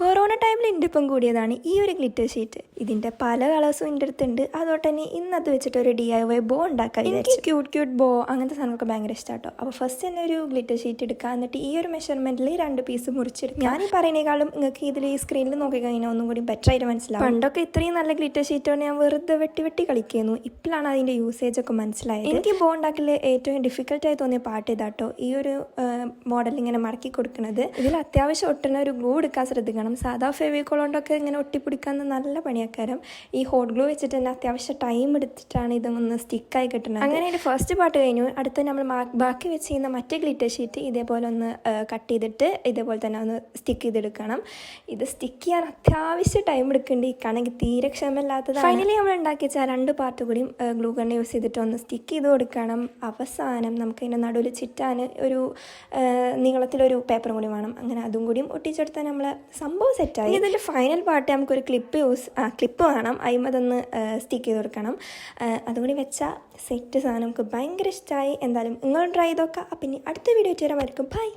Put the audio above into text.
Corona ടൈമിൽ എന്റെ ഒപ്പം കൂടിയതാണ് ഈ ഒരു ഗ്ലിറ്റർ ഷീറ്റ്. ഇതിന്റെ പല കളേഴ്സും എന്റെ അടുത്തുണ്ട്. അതുകൊണ്ട് തന്നെ ഇന്നത് വെച്ചിട്ട് ഒരു ഡി ഐ വൈ ബോ ഉണ്ടാക്കാൻ എനിക്ക് ക്യൂട്ട് ക്യൂട്ട് ബോ അങ്ങനത്തെ സാധനമൊക്കെ ഭയങ്കര ഇഷ്ടമാട്ടോ അപ്പോൾ ഫസ്റ്റ് തന്നെ ഒരു ഗ്ലിറ്റർ ഷീറ്റ് എടുക്കുക എന്നിട്ട് ഈ ഒരു മെഷർമെന്റിൽ രണ്ട് പീസ് മുറിച്ചെടുക്കുക ഞാൻ ഈ പറയുന്നേക്കാളും നിങ്ങൾക്ക് ഇതിൽ ഈ സ്ക്രീനിൽ നോക്കി കഴിഞ്ഞാൽ ഒന്നും കൂടി ബെറ്റർ ആയിട്ട് മനസ്സിലാവും. പണ്ടൊക്കെ ഇത്രയും നല്ല ഗ്ലിറ്റർ ഷീറ്റോടെ ഞാൻ വെറുതെ വെട്ടി വെട്ടി കളിക്കുന്നു. ഇപ്പോഴാണ് അതിന്റെ യൂസേജ് ഒക്കെ മനസ്സിലായത്. എനിക്ക് ബോ ഉണ്ടാക്കൽ ഏറ്റവും ഡിഫിക്കൽട്ടായി തോന്നിയ പാട്ട് ഇതാട്ടോ. ഈ ഒരു മോഡൽ ഇങ്ങനെ മടക്കി കൊടുക്കുന്നത് ഇതിൽ അത്യാവശ്യം ഒട്ടുന്ന ഒരു ഗ്ലൂ എടുക്കാൻ ശ്രദ്ധിക്കണം. സാധാ ഫെവിക്കോൾ കൊണ്ടൊക്കെ ഇങ്ങനെ ഒട്ടിപ്പിടിക്കാൻ നല്ല പണിയാക്കാരം. ഈ ഹോട്ട് ഗ്ലൂ വെച്ചിട്ട് തന്നെ അത്യാവശ്യം ടൈം എടുത്തിട്ടാണ് ഇത് ഒന്ന് സ്റ്റിക്കായി കിട്ടുന്നത്. അങ്ങനെ എന്റെ ഫസ്റ്റ് പാട്ട് കഴിഞ്ഞു. അടുത്ത് നമ്മൾ ബാക്കി വെച്ച് ചെയ്യുന്ന മറ്റേ ഗ്ലിറ്റർ ഷീറ്റ് ഇതേപോലെ ഒന്ന് കട്ട് ചെയ്തിട്ട് ഇതേപോലെ തന്നെ ഒന്ന് സ്റ്റിക്ക് ചെയ്തെടുക്കണം. ഇത് സ്റ്റിക്ക് ചെയ്യാൻ അത്യാവശ്യം ടൈം എടുക്കേണ്ടി. ഇക്കാണെങ്കിൽ തീരെ ക്ഷമയില്ലാത്തത് ഫൈനലി നമ്മൾ ഉണ്ടാക്കി വെച്ചാൽ രണ്ട് പാർട്ട് കൂടിയും ഗ്ലൂ ഗണ്ണ് യൂസ് ചെയ്തിട്ട് ഒന്ന് സ്റ്റിക്ക് ചെയ്ത് കൊടുക്കണം. അവസാനം നമുക്ക് അതിന്റെ നടുവിൽ ചിറ്റാൻ ഒരു ആ, നീളത്തിലൊരു പേപ്പറും കൂടി വേണം. അങ്ങനെ അതും കൂടിയും ഒട്ടിച്ചെടുത്താൽ നമ്മൾ സംഭവം സെറ്റായി. ഇതിന്റെ ഫൈനൽ പാർട്ട് നമുക്കൊരു ക്ലിപ്പ് യൂസ് ആ ക്ലിപ്പ് വേണം. അയിമതൊന്ന് സ്റ്റിക്ക് ചെയ്ത് കൊടുക്കണം. അതുകൊണ്ട് വെച്ചാൽ സെറ്റ് സാധനം നമുക്ക് ഭയങ്കര ഇഷ്ടമായി എന്തായാലും നിങ്ങളും ട്രൈ ചെയ്ത് നോക്കാം. ഇനി അടുത്ത വീഡിയോ ചേരാൻ ബൈ